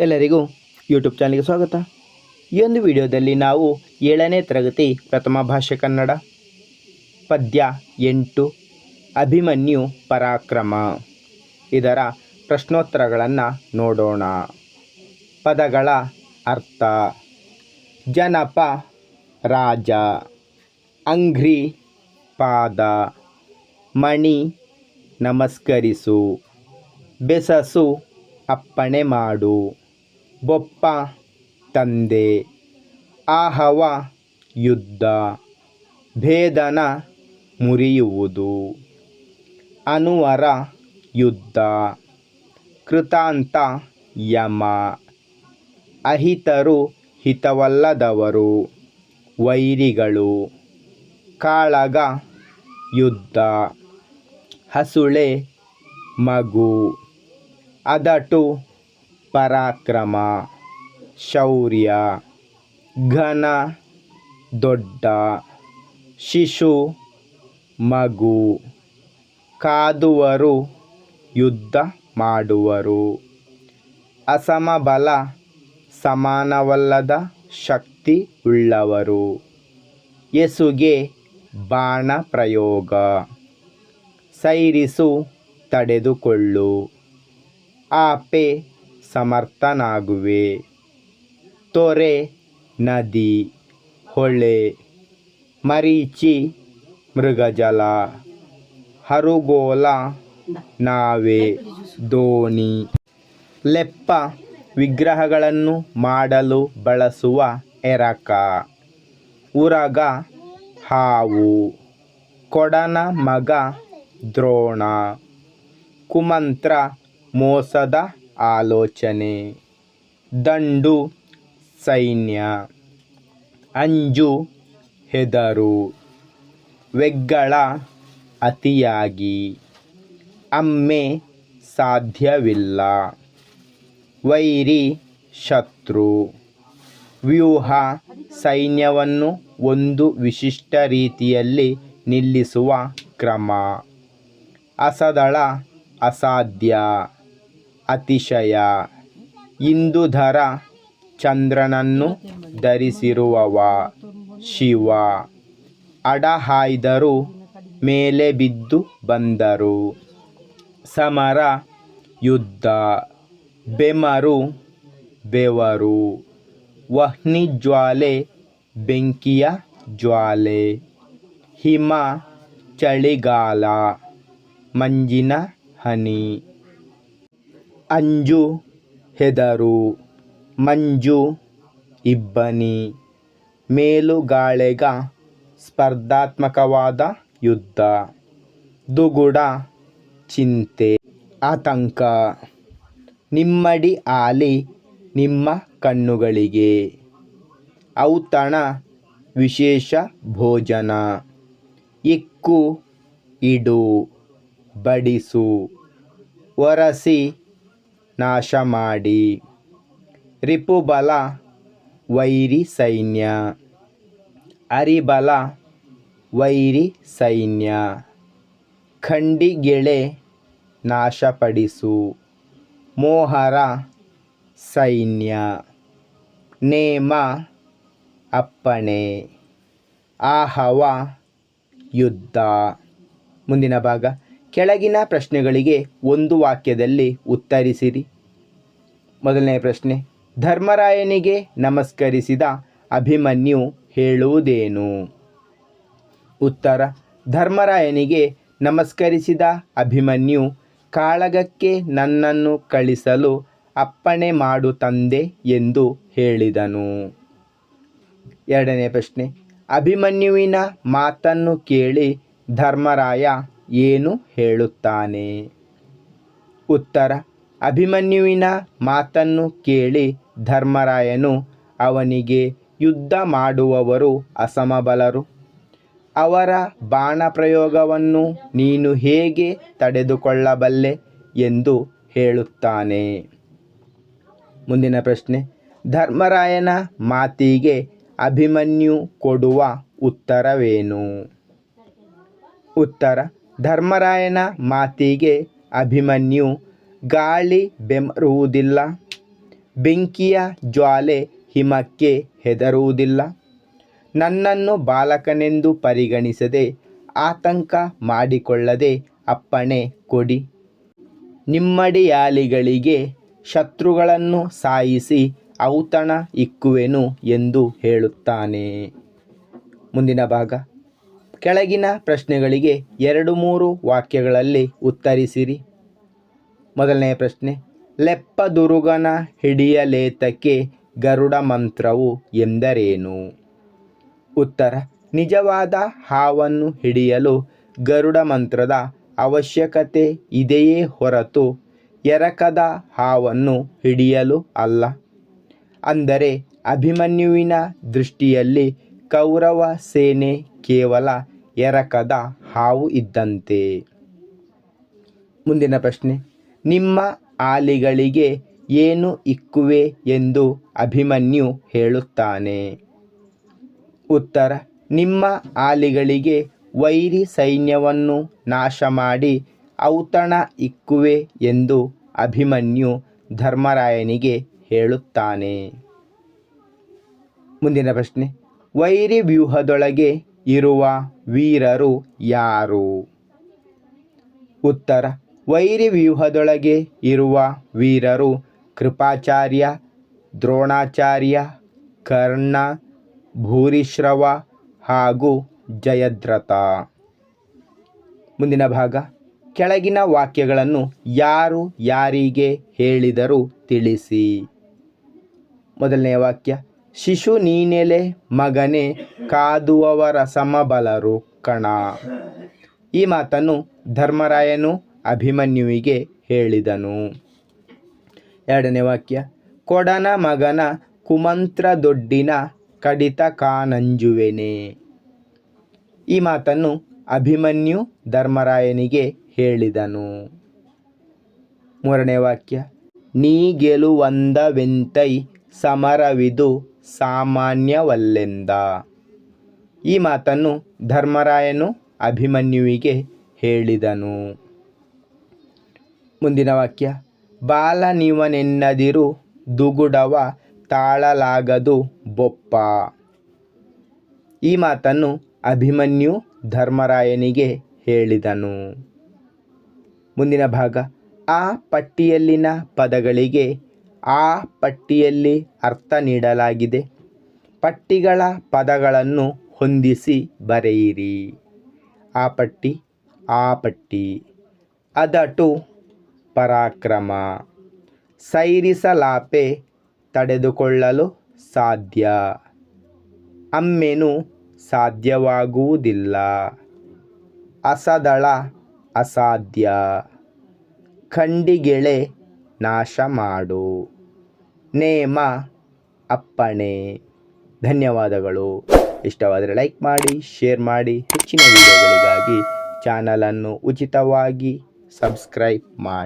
ಎಲ್ಲರಿಗೂ ಯೂಟ್ಯೂಬ್ ಚಾನಲ್ಗೆ ಸ್ವಾಗತ. ಈ ಒಂದು ವಿಡಿಯೋದಲ್ಲಿ ನಾವು ಏಳನೇ ತರಗತಿ ಪ್ರಥಮ ಭಾಷೆ ಕನ್ನಡ, ಪದ್ಯ ಎಂಟು, ಅಭಿಮನ್ಯು ಪರಾಕ್ರಮ. ಇದರ ಪ್ರಶ್ನೋತ್ತರಗಳನ್ನು ನೋಡೋಣ. ಪದಗಳ ಅರ್ಥ, ಜನಪ, ರಾಜ ಅಂಗ್ರಿ ಪಾದ, ಮಣಿ, ನಮಸ್ಕರಿಸು, ಬೆಸಸು, ಅಪ್ಪಣೆ ಮಾಡು. ಬೊಪ್ಪ, ತಂದೆ, ಆಹವ, ಯುದ್ಧ, ಭೇದನ ಮುರಿಯುವುದು. ಅನುವರ, ಯುದ್ಧ. ಕೃತಾಂತ, ಯಮ. ಅಹಿತರು, ಹಿತವಲ್ಲದವರು. ವೈರಿಗಳು. ಕಾಳಗ, ಯುದ್ಧ. ಹಸುಳೆ, ಮಗು. ಅದಟು ಪರಾಕ್ರಮ, ಶೌರ್ಯ, ಘನ, ದೊಡ್ಡ, ಶಿಶು, ಮಗು, ಕಾದುವರು, ಯುದ್ಧ ಮಾಡುವರು. ಅಸಮಬಲ, ಸಮಾನವಲ್ಲದ ಶಕ್ತಿ ಉಳ್ಳವರು. ಎಸುಗೆ, ಬಾಣ ಪ್ರಯೋಗ. ಸೈರಿಸು, ತಡೆದುಕೊಳ್ಳು. ಆಪೆ ಸಮರ್ಥನಾಗುವೆ. ತೊರೆ, ನದಿ, ಹೊಳೆ, ಮರೀಚಿ, ಮೃಗಜಲ, ಹರುಗೋಲ, ನಾವೆ, ದೋಣಿ. ಲೆಪ್ಪ ವಿಗ್ರಹಗಳನ್ನು ಮಾಡಲು ಬಳಸುವ ಎರಕ. ಉರಗ, ಹಾವು. ಕೊಡನ ಮಗ, ದ್ರೋಣ. ಕುಮಂತ್ರ ಮೋಸದ ಆಲೋಚನೆ, ದಂಡು, ಸೈನ್ಯ, ಅಂಜು, ಹೆದರು, ವೆಗ್ಗಳ, ಅತಿಯಾಗಿ, ಅಮ್ಮೆ ಸಾಧ್ಯವಿಲ್ಲ, ವೈರಿ, ಶತ್ರು, ವ್ಯೂಹ, ಸೈನ್ಯವನ್ನು ಒಂದು ವಿಶಿಷ್ಟ ರೀತಿಯಲ್ಲಿ ನಿಲ್ಲಿಸುವ ಕ್ರಮ, ಅಸದಳ, ಅಸಾಧ್ಯ. ಅತಿಶಯ. ಇಂದುಧರ ಚಂದ್ರನನ್ನು ಧರಿಸಿರುವವ ಶಿವ. ಅಡಹಾಯ್ದರು, ಮೇಲೆ ಬಿದ್ದು ಬಂದರು. ಸಮರ, ಯುದ್ಧ, ಬೆಮರು, ಬೆವರು. ವಹ್ನಿ ಜ್ವಾಲೆ, ಬೆಂಕಿಯ ಜ್ವಾಲೆ. ಹಿಮ, ಚಳಿಗಾಲ, ಮಂಜಿನ ಹನಿ. ಅಂಜು ಹೆದರು ಮಂಜು ಇಬ್ಬನಿ ಮೇಲುಗಾಳೆಗ ಸ್ಪರ್ಧಾತ್ಮಕವಾದ ಯುದ್ಧ ದುಗುಡ ಚಿಂತೆ ಆತಂಕ ನಿಮ್ಮಡಿ ಆಲಿ ನಿಮ್ಮ ಕಣ್ಣುಗಳಿಗೆ ಔತಣ ವಿಶೇಷ ಭೋಜನ ಇಕ್ಕು ಇಡು ಬಡಿಸು ಒರಸಿ ನಾಶ ಮಾಡಿ ರಿಪುಬಲ ವೈರಿ ಸೈನ್ಯ. ಅರಿಬಲ ವೈರಿ ಸೈನ್ಯ. ಖಂಡಿಗೆಳೆ ನಾಶಪಡಿಸು. ಮೋಹರ ಸೈನ್ಯ. ನೇಮ ಅಪ್ಪಣೆ. ಆಹವ ಯುದ್ಧ. ಮುಂದಿನ ಭಾಗ. ಕೆಳಗಿನ ಪ್ರಶ್ನೆಗಳಿಗೆ ಒಂದು ವಾಕ್ಯದಲ್ಲಿ ಉತ್ತರಿಸಿರಿ. ಮೊದಲನೇ ಪ್ರಶ್ನೆ, ಧರ್ಮರಾಯನಿಗೆ ನಮಸ್ಕರಿಸಿದ ಅಭಿಮನ್ಯು ಹೇಳುವುದೇನು? ಉತ್ತರ, ಧರ್ಮರಾಯನಿಗೆ ನಮಸ್ಕರಿಸಿದ ಅಭಿಮನ್ಯು, ಕಾಳಗಕ್ಕೆ ನನ್ನನ್ನು ಕಳಿಸಲು ಅಪ್ಪಣೆ ಮಾಡು ತಂದೆ ಎಂದು ಹೇಳಿದನು. ಎರಡನೇ ಪ್ರಶ್ನೆ, ಅಭಿಮನ್ಯುವಿನ ಮಾತನ್ನು ಕೇಳಿ ಧರ್ಮರಾಯ ಏನು ಹೇಳುತ್ತಾನೆ? ಉತ್ತರ, ಅಭಿಮನ್ಯುವಿನ ಮಾತನ್ನು ಕೇಳಿ ಧರ್ಮರಾಯನು ಅವನಿಗೆ ಯುದ್ಧ ಮಾಡುವವರು ಅಸಮಬಲರು. ಅವರ ಬಾಣ ಪ್ರಯೋಗವನ್ನು ನೀನು ಹೇಗೆ ತಡೆದುಕೊಳ್ಳಬಲ್ಲೆ ಎಂದು ಹೇಳುತ್ತಾನೆ. ಮುಂದಿನ ಪ್ರಶ್ನೆ, ಧರ್ಮರಾಯನ ಮಾತಿಗೆ ಅಭಿಮನ್ಯು ಕೊಡುವ ಉತ್ತರವೇನು? ಉತ್ತರ ಧರ್ಮರಾಯನ ಮಾತಿಗೆ ಅಭಿಮನ್ಯು ಗಾಳಿ ಬೆಮರುವುದಿಲ್ಲ, ಬೆಂಕಿಯ ಜ್ವಾಲೆ ಹಿಮಕ್ಕೆ ಹೆದರುವುದಿಲ್ಲ. ನನ್ನನ್ನು ಬಾಲಕನೆಂದು ಪರಿಗಣಿಸದೆ, ಆತಂಕ ಮಾಡಿಕೊಳ್ಳದೆ ಅಪ್ಪಣೆ ಕೊಡಿ. ನಿಮ್ಮಡಿಯಾಲಿಗಳಿಗೆ ಶತ್ರುಗಳನ್ನು ಸಾಯಿಸಿ ಔತಣ ಇಕ್ಕುವೆನು ಎಂದು ಹೇಳುತ್ತಾನೆ. ಮುಂದಿನ ಭಾಗ. ಕೆಳಗಿನ ಪ್ರಶ್ನೆಗಳಿಗೆ ಎರಡು ಮೂರು ವಾಕ್ಯಗಳಲ್ಲಿ ಉತ್ತರಿಸಿರಿ. ಮೊದಲನೆಯ ಪ್ರಶ್ನೆ, ಲೆಪ್ಪದುರುಗನ ಹಿಡಿಯಲೇತಕ್ಕೆ ಗರುಡ ಮಂತ್ರವು ಎಂದರೇನು? ಉತ್ತರ, ನಿಜವಾದ ಹಾವನ್ನು ಹಿಡಿಯಲು ಗರುಡ ಮಂತ್ರದ ಅವಶ್ಯಕತೆ ಇದೆಯೇ ಹೊರತು ಎರಕದ ಹಾವನ್ನು ಹಿಡಿಯಲು ಅಲ್ಲ. ಅಂದರೆ ಅಭಿಮನ್ಯುವಿನ ದೃಷ್ಟಿಯಲ್ಲಿ ಕೌರವ ಸೇನೆ ಕೇವಲ ಎರಕದ ಹಾವು ಇದ್ದಂತೆ. ಮುಂದಿನ ಪ್ರಶ್ನೆ. ನಿಮ್ಮ ಆಲಿಗಳಿಗೆ ಏನು ಇಕ್ಕುವೆ ಎಂದು ಅಭಿಮನ್ಯು ಹೇಳುತ್ತಾನೆ. ಉತ್ತರ. ನಿಮ್ಮ ಆಲಿಗಳಿಗೆ ವೈರಿ ಸೈನ್ಯವನ್ನು ನಾಶ ಮಾಡಿ ಔತಣ ಇಕ್ಕುವೆ ಎಂದು ಅಭಿಮನ್ಯು ಧರ್ಮರಾಯನಿಗೆ ಹೇಳುತ್ತಾನೆ. ಮುಂದಿನ ಪ್ರಶ್ನೆ. ವೈರಿ ವ್ಯೂಹದೊಳಗೆ ಇರುವ ವೀರರು ಯಾರು? ಉತ್ತರ ವೈರಿ ವ್ಯೂಹದೊಳಗೆ ಇರುವ ವೀರರು ಕೃಪಾಚಾರ್ಯ, ದ್ರೋಣಾಚಾರ್ಯ, ಕರ್ಣ, ಭೂರಿಶ್ರವ ಹಾಗೂ ಜಯದ್ರಥ. ಮುಂದಿನ ಭಾಗ, ಕೆಳಗಿನ ವಾಕ್ಯಗಳನ್ನು ಯಾರು ಯಾರಿಗೆ ಹೇಳಿದರು ತಿಳಿಸಿ. ಮೊದಲನೆಯ ವಾಕ್ಯ ಶಿಶು ನೀನೆಲೆ ಮಗನೇ ಕಾದುವವರ ಸಮಬಲರು ಕಣ. ಈ ಮಾತನ್ನು ಧರ್ಮರಾಯನು ಅಭಿಮನ್ಯುವಿಗೆ ಹೇಳಿದನು. ಎರಡನೇ ವಾಕ್ಯ, ಕೊಡನ ಮಗನ ಕುಮಂತ್ರ ದೊಡ್ಡಿನ ಕಡಿತ ಕಾನಂಜುವೆನೆ. ಈ ಮಾತನ್ನು ಅಭಿಮನ್ಯು ಧರ್ಮರಾಯನಿಗೆ ಹೇಳಿದನು. ಮೂರನೇ ವಾಕ್ಯ, ನೀ ಗೆಲುವಂದವೆಂತೈ ಸಮರವಿದು ಸಾಮಾನ್ಯವಲ್ಲೆಂದ. ಈ ಮಾತನ್ನು ಧರ್ಮರಾಯನು ಅಭಿಮನ್ಯುವಿಗೆ ಹೇಳಿದನು. ಮುಂದಿನ ವಾಕ್ಯ, ಬಾಲನಿವನೆನ್ನದಿರು ದುಗುಡವ ತಾಳಲಾಗದು ಬೊಪ್ಪ. ಈ ಮಾತನ್ನು ಅಭಿಮನ್ಯು ಧರ್ಮರಾಯನಿಗೆ ಹೇಳಿದನು. ಮುಂದಿನ ಭಾಗ, ಆ ಪಟ್ಟಿಯಲ್ಲಿನ ಪದಗಳಿಗೆ ಆ ಪಟ್ಟಿಯಲ್ಲಿ ಅರ್ಥ ನೀಡಲಾಗಿದೆ. ಪಟ್ಟಿಗಳ ಪದಗಳನ್ನು ಹೊಂದಿಸಿ ಬರೆಯಿರಿ. ಆ ಪಟ್ಟಿ ಆ ಪಟ್ಟಿ. ಅದಟು ಪರಾಕ್ರಮ. ಸೈರಿಸಲಾಪೆ ತಡೆದುಕೊಳ್ಳಲು ಸಾಧ್ಯ. ಅಮ್ಮೆನು ಸಾಧ್ಯವಾಗುವುದಿಲ್ಲ. ಅಸದಳ ಅಸಾಧ್ಯ. ಖಂಡಿಗೆಳೆ ನಾಶ ಮಾಡು ನೇಮ ಅಪ್ಪಣೆ. ಧನ್ಯವಾದಗಳು. ಇಷ್ಟವಾದರೆ ಲೈಕ್ ಮಾಡಿ ಶೇರ್ ಮಾಡಿ. ಹೆಚ್ಚಿನ ವಿಡಿಯೋಗಳಿಗಾಗಿ ಚಾನಲನ್ನು ಉಚಿತವಾಗಿ ಸಬ್ಸ್ಕ್ರೈಬ್ ಮಾಡಿ.